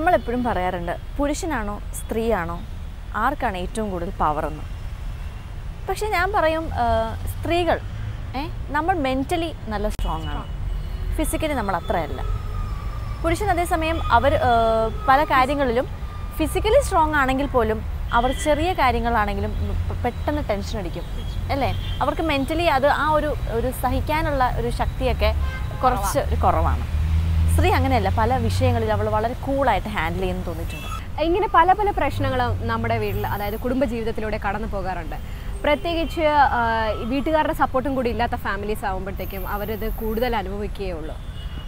നമ്മളെപ്പോഴും പറയാറുണ്ട് പുരുഷനാണോ സ്ത്രീയാണോ ആർക്കാണ് ഏറ്റവും കൂടുതൽ പവർ എന്ന്. പക്ഷെ ഞാൻ പറയും സ്ത്രീകൾ ഏ നമ്മൾ മെന്റലി നല്ല സ്ട്രോങ് ആണ്. ഫിസിക്കലി നമ്മൾ അത്രയല്ല. പുരുഷൻ അതേസമയം അവർ പല കാര്യങ്ങളിലും ഫിസിക്കലി സ്ട്രോങ് ആണെങ്കിൽ പോലും അവർ ചെറിയ കാര്യങ്ങളാണെങ്കിലും പെട്ടെന്ന് ടെൻഷൻ അടിക്കും അല്ലേ? അവർക്ക് മെന്റലി അത് ആ ഒരു ഒരു സഹിക്കാനുള്ള ഒരു ശക്തിയൊക്കെ കുറച്ച് കുറവാണ്. സ്ത്രീ അങ്ങനെയല്ല പല വിഷയങ്ങളിൽ അവൾ വളരെ കൂളായിട്ട് ഹാൻഡിൽ ചെയ്യുന്നു തോന്നിയിട്ടുണ്ട്. ഇങ്ങനെ പല പല പ്രശ്നങ്ങളും നമ്മുടെ വീട്ടിൽ അതായത് കുടുംബ ജീവിതത്തിലൂടെ കടന്നു പോകാറുണ്ട്. പ്രത്യേകിച്ച് വീട്ടുകാരുടെ സപ്പോർട്ടും കൂടി ഇല്ലാത്ത ഫാമിലീസ് ആകുമ്പോഴത്തേക്കും അവരത് കൂടുതൽ അനുഭവിക്കുകയേ അനുഭവിക്കുകയുള്ളൂ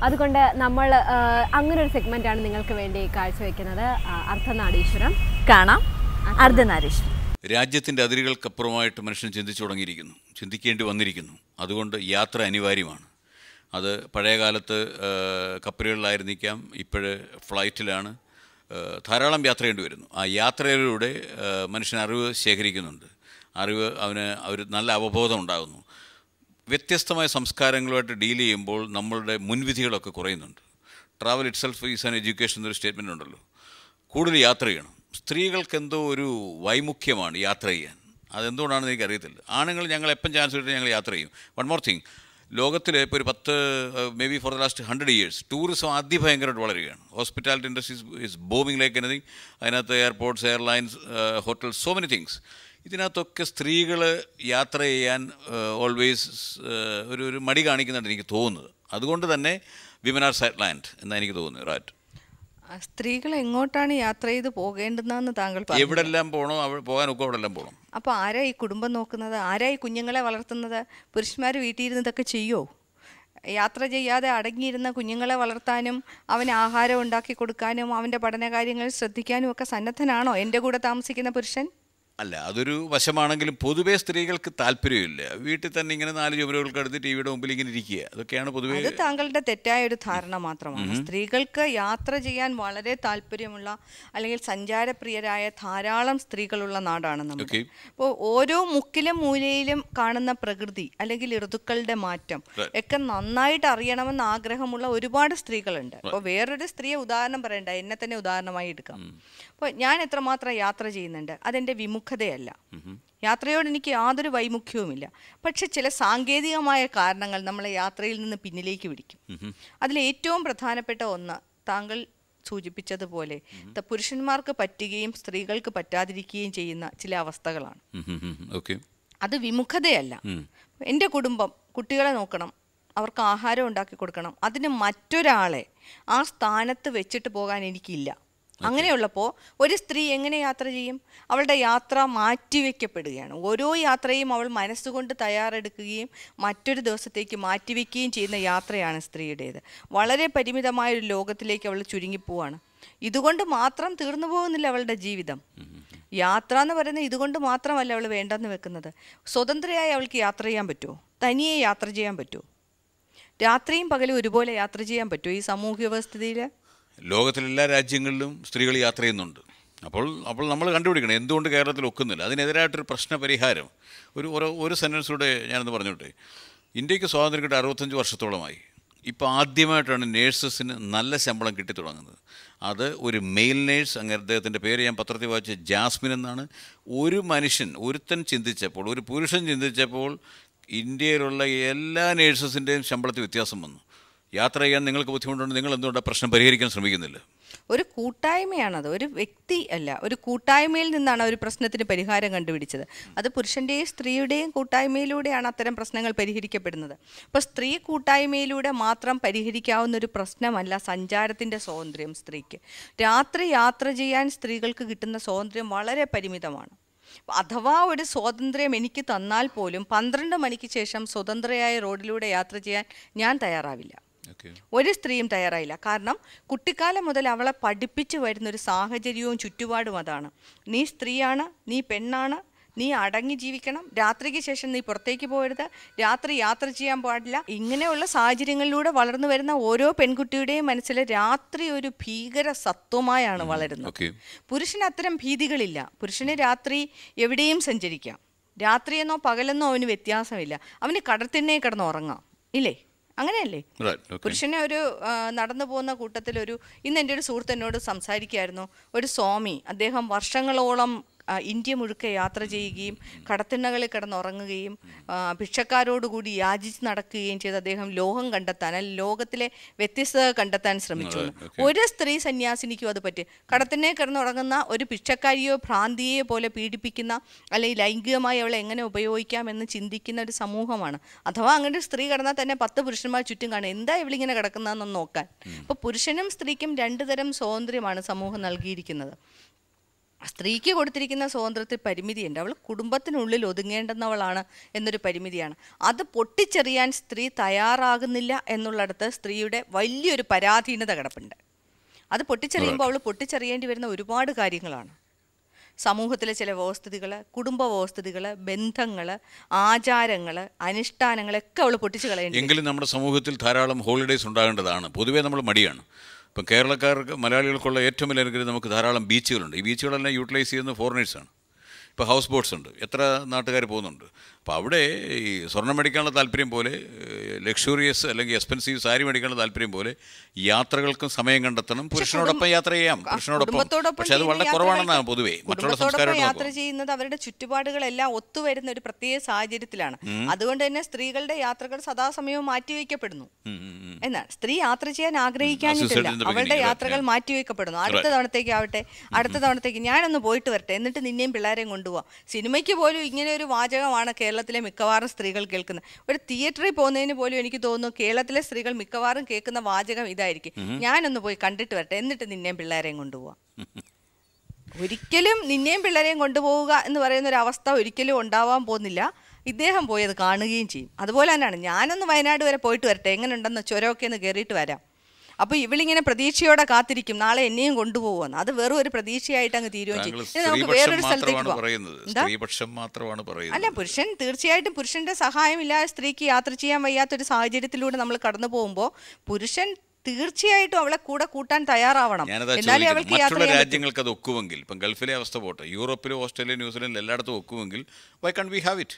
അതുകൊണ്ട് നമ്മൾ അങ്ങനൊരു അങ്ങനെ ഒരു സെഗ്മെന്റാണ് നിങ്ങൾക്ക് വേണ്ടി കാഴ്ചവെക്കുന്നത്. അർദ്ധനാടീശ്വരം കാണാം. അർദ്ധനാരീശ്വരം. രാജ്യത്തിന്റെ അതിരുകൾക്കപ്പുറമായിട്ട് മനുഷ്യൻ ചിന്തിച്ചു തുടങ്ങിയിരിക്കുന്നു. ചിന്തിക്കേണ്ടി വന്നിരിക്കുന്നു. അതുകൊണ്ട് യാത്ര അനിവാര്യമാണ്. അത് പഴയ കാലത്ത് ആ, കപ്പലുകളിലായിരുന്നിക്കാം ഇപ്പോഴ് ഫ്ലൈറ്റിലാണ്. ധാരാളം യാത്ര ചെയ്യേണ്ടി വരുന്നു. ആ യാത്രയിലൂടെ മനുഷ്യൻ അറിവ് ശേഖരിക്കുന്നുണ്ട്. അറിവ് അവന് ഒരു നല്ല അവബോധം ഉണ്ടാകുന്നു. വ്യത്യസ്തമായ സംസ്കാരങ്ങളുമായിട്ട് ഡീൽ ചെയ്യുമ്പോൾ നമ്മളുടെ മുൻവിധികളൊക്കെ കുറയുന്നുണ്ട്. Travel itself is an education എന്നൊരു സ്റ്റേറ്റ്മെന്റ് ഉണ്ടല്ലോ. കൂടുതൽ യാത്ര ചെയ്യണം. സ്ത്രീകൾക്കെന്തോ ഒരു വൈമുഖ്യമാണ് യാത്ര ചെയ്യാൻ. അതെന്തുകൊണ്ടാണെന്ന് എനിക്കറിയത്തില്ല. ആണുങ്ങൾ ഞങ്ങൾ എപ്പം ചാൻസ് കിട്ടിയാൽ ഞങ്ങൾ യാത്ര ചെയ്യും. One more thing. ലോകത്തിൽ ഇപ്പോൾ ഒരു പത്ത് maybe for the last hundred years tourism അതിഭയങ്കരമായിട്ട് വളരുകയാണ്. Hospitality industries is booming like anything അതിനകത്ത് airports airlines hotels so many things ഇതിനകത്തൊക്കെ സ്ത്രീകൾ യാത്ര ചെയ്യാൻ ഓൾവേസ് ഒരു ഒരു മടി കാണിക്കുന്നുണ്ട് എനിക്ക് തോന്നുന്നത്. അതുകൊണ്ട് തന്നെ വിമൻ ആർ സൈറ്റ് ലാൻഡ് എന്നാണ് എനിക്ക് തോന്നുന്നത് റൈറ്റ് സ്ത്രീകൾ എങ്ങോട്ടാണ് യാത്ര ചെയ്ത് പോകേണ്ടതെന്ന് താങ്കൾ എവിടെല്ലാം പോകണോ പോകാൻ ഒക്കെ അവിടെല്ലാം പോകണം അപ്പോൾ ആരാ ഈ കുടുംബം നോക്കുന്നത്? ആരാ ഈ കുഞ്ഞുങ്ങളെ വളർത്തുന്നത്? പുരുഷന്മാർ വീട്ടിൽ ഇരുന്നതൊക്കെ ചെയ്യോ? യാത്ര ചെയ്യാതെ അടങ്ങിയിരുന്ന കുഞ്ഞുങ്ങളെ വളർത്താനും അവന് ആഹാരം ഉണ്ടാക്കി കൊടുക്കാനും അവന്റെ പഠനകാര്യങ്ങൾ ശ്രദ്ധിക്കാനും ഒക്കെ സന്നദ്ധനാണോ? എന്റെ കൂടെ താമസിക്കുന്ന പുരുഷൻ? അല്ല അതൊരു വശമാണെങ്കിലും പൊതുവേ സ്ത്രീകൾക്ക് താല്പര്യമില്ല. വീട്ടിൽ തന്നെ ഇങ്ങനെ നാല് ചുമരുകൾക്ക് അടുത്ത് ടി വിയുടെ മുമ്പിൽ ഇങ്ങനെ ഇരിക്കുക. അതൊക്കെയാണ് പൊതുവേ അത് താങ്കളുടെ തെറ്റായ ഒരു ധാരണ മാത്രമാണ്. സ്ത്രീകൾക്ക് യാത്ര ചെയ്യാൻ വളരെ താല്പര്യമുള്ള അല്ലെങ്കിൽ സഞ്ചാരപ്രിയരായ ധാരാളം സ്ത്രീകളുള്ള നാടാണ് നമ്മുടെ. Okay. അപ്പോൾ ഓരോ മുക്കിലും മൂലയിലും കാണുന്ന പ്രകൃതി അല്ലെങ്കിൽ ഋതുക്കളുടെ മാറ്റം ഒക്കെ നന്നായിട്ട് അറിയണമെന്ന് ആഗ്രഹമുള്ള ഒരുപാട് സ്ത്രീകളുണ്ട്. അപ്പോൾ വേറൊരു സ്ത്രീയെ ഉദാഹരണം പറയണ്ട. എന്നെ തന്നെ ഉദാഹരണമായി എടുക്കാം. അപ്പോൾ ഞാൻ എത്രമാത്രം യാത്ര ചെയ്യുന്നുണ്ട് അതെന്റെ വിമുഖതയല്ല. യാത്രയോട് എനിക്ക് യാതൊരു വൈമുഖ്യവുമില്ല. പക്ഷെ ചില സാങ്കേതികമായ കാരണങ്ങൾ നമ്മളെ യാത്രയിൽ നിന്ന് പിന്നിലേക്ക് പിടിക്കും. അതിൽ ഏറ്റവും പ്രധാനപ്പെട്ട ഒന്ന് താങ്കൾ സൂചിപ്പിച്ചതുപോലെ പുരുഷന്മാർക്ക് പറ്റുകയും സ്ത്രീകൾക്ക് പറ്റാതിരിക്കുകയും ചെയ്യുന്ന ചില അവസ്ഥകളാണ്. അത് വിമുഖതയല്ല. എന്റെ കുടുംബം കുട്ടികളെ നോക്കണം അവർക്ക് ആഹാരം ഉണ്ടാക്കി കൊടുക്കണം അതിന് മറ്റൊരാളെ ആ സ്ഥാനത്ത് വെച്ചിട്ട് പോകാൻ എനിക്കില്ല. അങ്ങനെയുള്ളപ്പോൾ ഒരു സ്ത്രീ എങ്ങനെ യാത്ര ചെയ്യും? അവളുടെ യാത്ര മാറ്റിവെക്കപ്പെടുകയാണ്. ഓരോ യാത്രയും അവൾ മനസ്സുകൊണ്ട് തയ്യാറെടുക്കുകയും മറ്റൊരു ദിവസത്തേക്ക് മാറ്റിവെക്കുകയും ചെയ്യുന്ന യാത്രയാണ് സ്ത്രീയുടേത്. വളരെ പരിമിതമായ ഒരു ലോകത്തിലേക്ക് അവൾ ചുരുങ്ങിപ്പോവാണ്. ഇതുകൊണ്ട് മാത്രം തീർന്നു പോകുന്നില്ല അവളുടെ ജീവിതം. യാത്ര എന്ന് പറയുന്നത് ഇതുകൊണ്ട് മാത്രമല്ല അവൾ വേണ്ടെന്ന് വെക്കുന്നത്. സ്വതന്ത്രയായി അവൾക്ക് യാത്ര ചെയ്യാൻ പറ്റുമോ? തനിയെ യാത്ര ചെയ്യാൻ പറ്റുമോ? രാത്രിയും പകലും ഒരുപോലെ യാത്ര ചെയ്യാൻ പറ്റുമോ ഈ സാമൂഹ്യ വ്യവസ്ഥിതിയിൽ ലോകത്തിലെ എല്ലാ രാജ്യങ്ങളിലും സ്ത്രീകൾ യാത്ര ചെയ്യുന്നുണ്ട്. അപ്പോൾ അപ്പോൾ നമ്മൾ കണ്ടുപിടിക്കണം. എന്തുകൊണ്ട് കേരളത്തിൽ ഒക്കുന്നില്ല? അതിനെതിരായിട്ടൊരു പ്രശ്ന പരിഹാരം ഒരു ഒരു ഒരു സെന്റൻസിലൂടെ ഞാനൊന്ന് പറഞ്ഞോട്ടെ. ഇന്ത്യയ്ക്ക് സ്വാതന്ത്ര്യം കിട്ടി അറുപത്തഞ്ച് വർഷത്തോളമായി. ഇപ്പോൾ ആദ്യമായിട്ടാണ് നേഴ്സസിന് നല്ല ശമ്പളം കിട്ടി തുടങ്ങുന്നത്. അത് ഒരു മെയിൽ നേഴ്സ് അങ്ങനെ അദ്ദേഹത്തിന്റെ പേര് ഞാൻ പത്രത്തിൽ വായിച്ച ജാസ്മിൻ എന്നാണ്. ഒരു മനുഷ്യൻ ഒരുത്തൻ ചിന്തിച്ചപ്പോൾ ഒരു പുരുഷൻ ചിന്തിച്ചപ്പോൾ ഇന്ത്യയിലുള്ള എല്ലാ നേഴ്സസിന്റെയും ശമ്പളത്തിൽ വ്യത്യാസം വന്നു. യാത്ര ചെയ്യാൻ നിങ്ങൾക്ക് ബുദ്ധിമുട്ടുണ്ട് നിങ്ങൾ എന്തുകൊണ്ട് പ്രശ്നം പരിഹരിക്കാൻ ശ്രമിക്കുന്നില്ല? ഒരു കൂട്ടായ്മയാണത്. ഒരു വ്യക്തി അല്ല ഒരു കൂട്ടായ്മയിൽ നിന്നാണ് ഒരു പ്രശ്നത്തിന് പരിഹാരം കണ്ടുപിടിച്ചത്. അത് പുരുഷന്റെയും സ്ത്രീയുടെയും കൂട്ടായ്മയിലൂടെയാണ് അത്തരം പ്രശ്നങ്ങൾ പരിഹരിക്കപ്പെടുന്നത്. അപ്പോൾ സ്ത്രീ കൂട്ടായ്മയിലൂടെ മാത്രം പരിഹരിക്കാവുന്ന ഒരു പ്രശ്നമല്ല സഞ്ചാരത്തിന്റെ സ്വാതന്ത്ര്യം സ്ത്രീക്ക്. രാത്രി യാത്ര ചെയ്യാൻ സ്ത്രീകൾക്ക് കിട്ടുന്ന സ്വാതന്ത്ര്യം വളരെ പരിമിതമാണ്. അഥവാ ഒരു സ്വാതന്ത്ര്യം എനിക്ക് തന്നാൽ പോലും പന്ത്രണ്ട് മണിക്ക് ശേഷം സ്വതന്ത്രയായ റോഡിലൂടെ യാത്ര ചെയ്യാൻ ഞാൻ തയ്യാറാവില്ല. ഒരു സ്ത്രീയും തയ്യാറായില്ല. കാരണം കുട്ടിക്കാലം മുതൽ അവളെ പഠിപ്പിച്ചു വരുന്ന ഒരു സാഹചര്യവും ചുറ്റുപാടും അതാണ്. നീ സ്ത്രീയാണ് നീ പെണ്ണാണ് നീ അടങ്ങി ജീവിക്കണം രാത്രിക്ക് ശേഷം നീ പുറത്തേക്ക് പോകരുത് രാത്രി യാത്ര ചെയ്യാൻ പാടില്ല. ഇങ്ങനെയുള്ള സാഹചര്യങ്ങളിലൂടെ വളർന്നു വരുന്ന ഓരോ പെൺകുട്ടിയുടെയും മനസ്സിൽ രാത്രി ഒരു ഭീകര സത്വമായാണ് വളരുന്നത്. പുരുഷന് അത്തരം ഭീതികളില്ല. പുരുഷന് രാത്രി എവിടെയും സഞ്ചരിക്കാം. രാത്രിയെന്നോ പകലെന്നോ അവന് വ്യത്യാസമില്ല. അവന് കടത്തിണ്ണേ കിടന്ന് ഉറങ്ങാം. ഇല്ലേ? അങ്ങനെയല്ലേ? പുരുഷനെ ഒരു നടന്നു പോകുന്ന കൂട്ടത്തിൽ ഒരു ഇന്ന് എന്റെ ഒരു സുഹൃത്ത് എന്നോട് സംസാരിക്കായിരുന്നു ഒരു സ്വാമി അദ്ദേഹം വർഷങ്ങളോളം ഇന്ത്യ മുഴുക്കെ യാത്ര ചെയ്യുകയും കടത്തിണ്ണകളിൽ കിടന്നുറങ്ങുകയും ഭിക്ഷക്കാരോടുകൂടി യാചിച്ച് നടക്കുകയും ചെയ്ത് അദ്ദേഹം ലോകം കണ്ടെത്താൻ അല്ലെങ്കിൽ ലോകത്തിലെ വ്യത്യസ്തത കണ്ടെത്താൻ ശ്രമിച്ചു. ഒരു സ്ത്രീ സന്യാസിനിക്കും അത് പറ്റി. കടത്തിനെ കിടന്നുറങ്ങുന്ന ഒരു ഭിക്ഷക്കാരിയോ ഭ്രാന്തിയെ പോലെ പീഡിപ്പിക്കുന്ന അല്ലെങ്കിൽ ലൈംഗികമായി അവളെ എങ്ങനെ ഉപയോഗിക്കാം എന്ന് ചിന്തിക്കുന്ന ഒരു സമൂഹമാണ്. അഥവാ അങ്ങനെ ഒരു സ്ത്രീ കിടന്നാൽ തന്നെ പത്ത് പുരുഷന്മാർ ചുറ്റും കാണും. എന്താ ഇവളിങ്ങനെ കിടക്കുന്നതെന്ന് നോക്കാൻ. അപ്പോൾ പുരുഷനും സ്ത്രീക്കും രണ്ടു തരം സ്വാതന്ത്ര്യമാണ് സമൂഹം നൽകിയിരിക്കുന്നത്. സ്ത്രീക്ക് കൊടുത്തിരിക്കുന്ന സ്വാതന്ത്ര്യത്തിൽ പരിമിതിയുണ്ട്. അവൾ കുടുംബത്തിനുള്ളിൽ ഒതുങ്ങേണ്ടുന്നവളാണ് എന്നൊരു പരിമിതിയാണ്. അത് പൊട്ടിച്ചെറിയാൻ സ്ത്രീ തയ്യാറാകുന്നില്ല എന്നുള്ളിടത്ത് സ്ത്രീയുടെ വലിയൊരു പരാധീനത കിടപ്പുണ്ട്. അത് പൊട്ടിച്ചെറിയുമ്പോൾ അവൾ പൊട്ടിച്ചെറിയേണ്ടി വരുന്ന ഒരുപാട് കാര്യങ്ങളാണ്. സമൂഹത്തിലെ ചില വ്യവസ്ഥിതികൾ കുടുംബ വ്യവസ്ഥിതികൾ ബന്ധങ്ങൾ ആചാരങ്ങൾ അനുഷ്ഠാനങ്ങളൊക്കെ അവൾ പൊട്ടിച്ചു വരും. എങ്കിലും നമ്മുടെ സമൂഹത്തിൽ ധാരാളം ഹോളിഡേയ്സ് ഉണ്ടാകേണ്ടതാണ്. പൊതുവേ നമ്മൾ മടിയാണ്. ഇപ്പം കേരളക്കാർക്ക് മലയാളികൾക്കുള്ള ഏറ്റവും വലിയ അനുഗ്രഹം നമുക്ക് ധാരാളം ബീച്ചുകളുണ്ട്. ഈ ബീച്ചുകളെല്ലാം യൂട്ടിലൈസ് ചെയ്യുന്ന ഫോറിനേഴ്സാണ്. ഇപ്പോൾ ഹൗസ് ബോട്ട്സ് ഉണ്ട്. എത്ര നാട്ടുകാർ പോകുന്നുണ്ട്? അപ്പോൾ അവിടെ ഈ സ്വർണം മേടിക്കാനുള്ള താല്പര്യം പോലെ ലക്ഷൂറിയസ് അല്ലെങ്കിൽ എക്സ്പെൻസീവ് സാരി മേടിക്കാനുള്ള താല്പര്യം പോലെ യാത്രകൾക്കും സമയം കണ്ടെത്തണം. പുരുഷനോടൊപ്പം യാത്ര ചെയ്യാം. പുരുഷനോടൊപ്പം പക്ഷേ അത് വളരെ കുറവാണെന്നാണ് പൊതുവേ മറ്റുള്ള സംസ്കാരം യാത്ര ചെയ്യുന്നത് അവരുടെ ചുറ്റുപാടുകളെല്ലാം ഒത്തുവരുന്ന ഒരു പ്രത്യേക സാഹചര്യത്തിലാണ്. അതുകൊണ്ട് തന്നെ സ്ത്രീകളുടെ യാത്രകൾ സദാസമയവും മാറ്റിവെക്കപ്പെടുന്നു. എന്നാൽ സ്ത്രീ യാത്ര ചെയ്യാൻ ആഗ്രഹിക്കാനില്ല അവളുടെ യാത്രകൾ. മാറ്റിവെക്കപ്പെടുന്നു. അടുത്ത തവണത്തേക്ക് ആവട്ടെ അടുത്ത തവണത്തേക്ക് ഞാനൊന്ന് പോയിട്ട് വരട്ടെ. എന്നിട്ട് നിന്നെയും പിള്ളേരെയും കൊണ്ടുപോവാം. സിനിമയ്ക്ക് പോലും ഇങ്ങനെ ഒരു വാചകമാണ് കേരളത്തിലെ മിക്കവാറും സ്ത്രീകൾ കേൾക്കുന്നത്. ഒരു തിയേറ്ററിൽ പോകുന്നതിന് പോലും എനിക്ക് തോന്നുന്നു കേരളത്തിലെ സ്ത്രീകൾ മിക്കവാറും കേൾക്കുന്ന വാചകം ഇതായിരിക്കും. ഞാനൊന്ന് പോയി കണ്ടിട്ട് വരട്ടെ. എന്നിട്ട് നിന്നെയും പിള്ളേരെയും കൊണ്ടുപോവാം. ഒരിക്കലും നിന്നെയും പിള്ളേരെയും കൊണ്ടുപോവുക എന്ന് പറയുന്ന ഒരു അവസ്ഥ ഒരിക്കലും ഉണ്ടാവാൻ പോകുന്നില്ല. ഇദ്ദേഹം പോയി അത് കാണുകയും ചെയ്യും. അതുപോലെ തന്നെയാണ് ഞാനൊന്ന് വയനാട് വരെ പോയിട്ട് വരട്ടെ. എങ്ങനെയുണ്ടെന്ന് ചുരമൊക്കെ ഒന്ന് കയറിയിട്ട് വരാം. അപ്പോൾ ഇവളിങ്ങനെ പ്രതീക്ഷയോടെ കാത്തിരിക്കും നാളെ എന്നെയും കൊണ്ടുപോകുമെന്ന് അത് വെറും ഒരു പ്രതീക്ഷയായിട്ട് അങ്ങ് തീരുകയും ചെയ്യും. നമുക്ക് വേറൊരു സ്ഥലത്തേക്ക് പറയുന്നത്. അല്ല പുരുഷൻ തീർച്ചയായിട്ടും പുരുഷന്റെ സഹായമില്ലാതെ സ്ത്രീക്ക് യാത്ര ചെയ്യാൻ വയ്യാത്തൊരു സാഹചര്യത്തിലൂടെ നമ്മൾ കടന്നു പോകുമ്പോൾ പുരുഷൻ തീർച്ചയായിട്ടും അവളെ കൂടെ കൂട്ടാൻ തയ്യാറാവണം. എന്നാലേ അവൾക്ക് മറ്റുള്ള. രാജ്യങ്ങൾക്ക് അത് ഒക്കുമെങ്കിൽ ഇപ്പം ഗൾഫിലെ അവസ്ഥ പോട്ടെ യൂറോപ്പിലും ഓസ്ട്രേലിയ ന്യൂസിലൻഡിൽ എല്ലായിടത്തും ഒക്കുമെങ്കിൽ why can we have it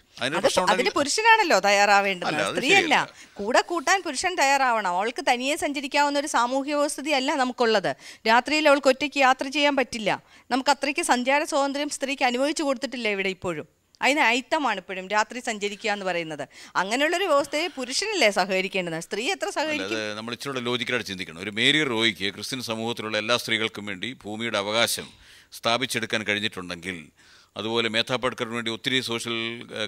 അതിന് പുരുഷനാണല്ലോ തയ്യാറാവേണ്ടത്. സ്ത്രീയല്ല. കൂടെ കൂട്ടാൻ പുരുഷൻ തയ്യാറാവണം. അവൾക്ക് തനിയെ സഞ്ചരിക്കാവുന്ന ഒരു സാമൂഹ്യ വ്യവസ്ഥിതി അല്ല നമുക്കുള്ളത്. രാത്രിയിൽ അവൾക്ക് ഒറ്റയ്ക്ക് യാത്ര ചെയ്യാൻ പറ്റില്ല. നമുക്ക് അത്രയ്ക്ക് സഞ്ചാര സ്വാതന്ത്ര്യം സ്ത്രീക്ക് അനുഭവിച്ചു കൊടുത്തിട്ടില്ല ഇവിടെ ഇപ്പോഴും? അതിന് അയിത്തമാണ് ഇപ്പോഴും രാത്രി സഞ്ചരിക്കുക എന്ന് പറയുന്നത്. അങ്ങനെയുള്ളൊരു വ്യവസ്ഥയെ പുരുഷനല്ലേ സഹകരിക്കേണ്ടത്? സ്ത്രീ എത്ര സഹകരിക്കും? നമ്മൾ ഇച്ചിരി ലോജിക്കലായിട്ട് ചിന്തിക്കണം. ഒരു മേരി റോയിക്ക് ക്രിസ്ത്യൻ സമൂഹത്തിലുള്ള എല്ലാ സ്ത്രീകൾക്കും വേണ്ടി ഭൂമിയുടെ അവകാശം സ്ഥാപിച്ചെടുക്കാൻ കഴിഞ്ഞിട്ടുണ്ടെങ്കിൽ അതുപോലെ മേധാ പട്കറിന് വേണ്ടി ഒത്തിരി സോഷ്യൽ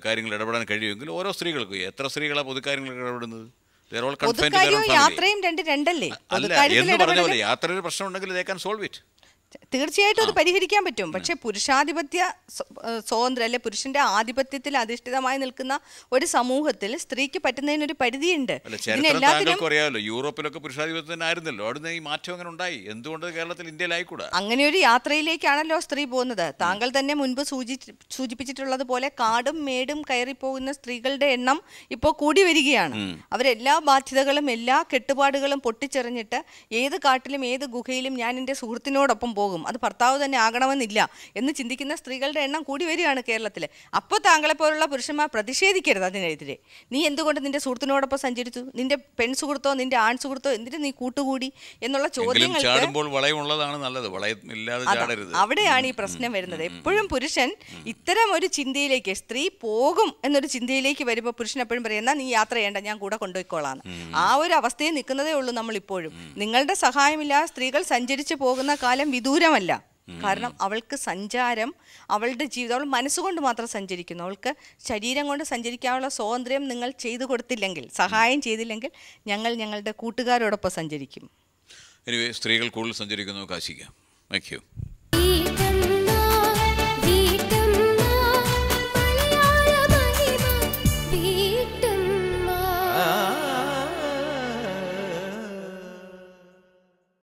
കാര്യങ്ങൾ ഇടപെടാൻ കഴിയുമെങ്കിൽ ഓരോ സ്ത്രീകൾക്കും എത്ര സ്ത്രീകളാണ് പൊതുക്കാര്യങ്ങളിൽ ഇടപെടുന്നത്. യാത്രയും രണ്ട് രണ്ടല്ലേ? അല്ല എന്ന് പറഞ്ഞ പോലെ യാത്രയിൽ പ്രശ്നം ഉണ്ടെങ്കിൽ ദേ കാൻ സോൾവ് ഇറ്റ് തീർച്ചയായിട്ടും അത് പരിഹരിക്കാൻ പറ്റും. പക്ഷെ പുരുഷാധിപത്യ സ്വതന്ത്ര സ്വാതന്ത്ര്യം അല്ലെ പുരുഷന്റെ ആധിപത്യത്തിൽ അധിഷ്ഠിതമായി നിൽക്കുന്ന ഒരു സമൂഹത്തിൽ സ്ത്രീക്ക് പരിധിയുണ്ട്. ചരിത്രം ഇതിനെല്ലാത്തിനും താങ്കൾക്ക് അറിയാമല്ലോ. യൂറോപ്പിലൊക്കെ പുരുഷാധിപത്യം അവിടുന്ന് ഈ മാറ്റം അങ്ങനെ ഉണ്ടായി. എന്തുകൊണ്ട് കേരളത്തിൽ ഇന്ത്യയിലായിക്കൂടാ? അങ്ങനെ ഒരു യാത്രയിലേക്കാണല്ലോ സ്ത്രീ പോകുന്നത്. താങ്കൾ തന്നെ മുൻപ് സൂചി സൂചിപ്പിച്ചിട്ടുള്ളത് പോലെ കാടും മേടും കയറി പോകുന്ന സ്ത്രീകളുടെ എണ്ണം ഇപ്പോൾ കൂടി വരികയാണ്. അവരെല്ലാ ബാധ്യതകളും എല്ലാ കെട്ടുപാടുകളും പൊട്ടിച്ചെറിഞ്ഞിട്ട് ഏത് കാട്ടിലും ഏത് ഗുഹയിലും ഞാൻ എന്റെ സുഹൃത്തിനോടൊപ്പം പോകും അത് ഭർത്താവ് തന്നെ ആകണമെന്നില്ല എന്ന് ചിന്തിക്കുന്ന സ്ത്രീകളുടെ എണ്ണം കൂടി വരികയാണ് കേരളത്തിൽ അപ്പോൾ താങ്കളെപ്പോലുള്ള പുരുഷന്മാർ പ്രതിഷേധിക്കരുത് അതിനെതിരെ. നീ എന്തുകൊണ്ട് നിന്റെ സുഹൃത്തിനോടൊപ്പം സഞ്ചരിച്ചു? നിന്റെ പെൺ സുഹൃത്തോ നിന്റെ ആൺ സുഹൃത്തോ എന്തിനു നീ കൂട്ടുകൂടി? എന്നുള്ള ചോദ്യങ്ങൾ അവിടെയാണ് ഈ പ്രശ്നം വരുന്നത്. എപ്പോഴും പുരുഷൻ ഇത്തരം ഒരു ചിന്തയിലേക്ക് സ്ത്രീ പോകും എന്നൊരു ചിന്തയിലേക്ക് വരുമ്പോൾ പുരുഷൻ എപ്പോഴും പറയും എന്നാ നീ യാത്ര ചെയ്യേണ്ട ഞാൻ കൂടെ കൊണ്ടുപോയിക്കോളാം ആ ഒരു അവസ്ഥയിൽ നിൽക്കുന്നതേ ഉള്ളൂ നമ്മൾ ഇപ്പോഴും നിങ്ങളുടെ സഹായമില്ലാതെ സ്ത്രീകൾ സഞ്ചരിച്ചു പോകുന്ന കാലം വിദൂരമല്ല കാരണം അവൾക്ക് സഞ്ചാരം അവളുടെ ജീവിതം അവൾ മനസ്സുകൊണ്ട് മാത്രം സഞ്ചരിക്കുന്നു. അവൾക്ക് ശരീരം കൊണ്ട് സഞ്ചരിക്കാനുള്ള സ്വാതന്ത്ര്യം നിങ്ങൾ ചെയ്തു കൊടുത്തില്ലെങ്കിൽ സഹായം ചെയ്തില്ലെങ്കിൽ ഞങ്ങൾ ഞങ്ങളുടെ കൂട്ടുകാരോടൊപ്പം സഞ്ചരിക്കും. എനിവേ സ്ത്രീകൾ കൂടുതൽ സഞ്ചരിക്കുന്നു കാശിക്കാം. Thank you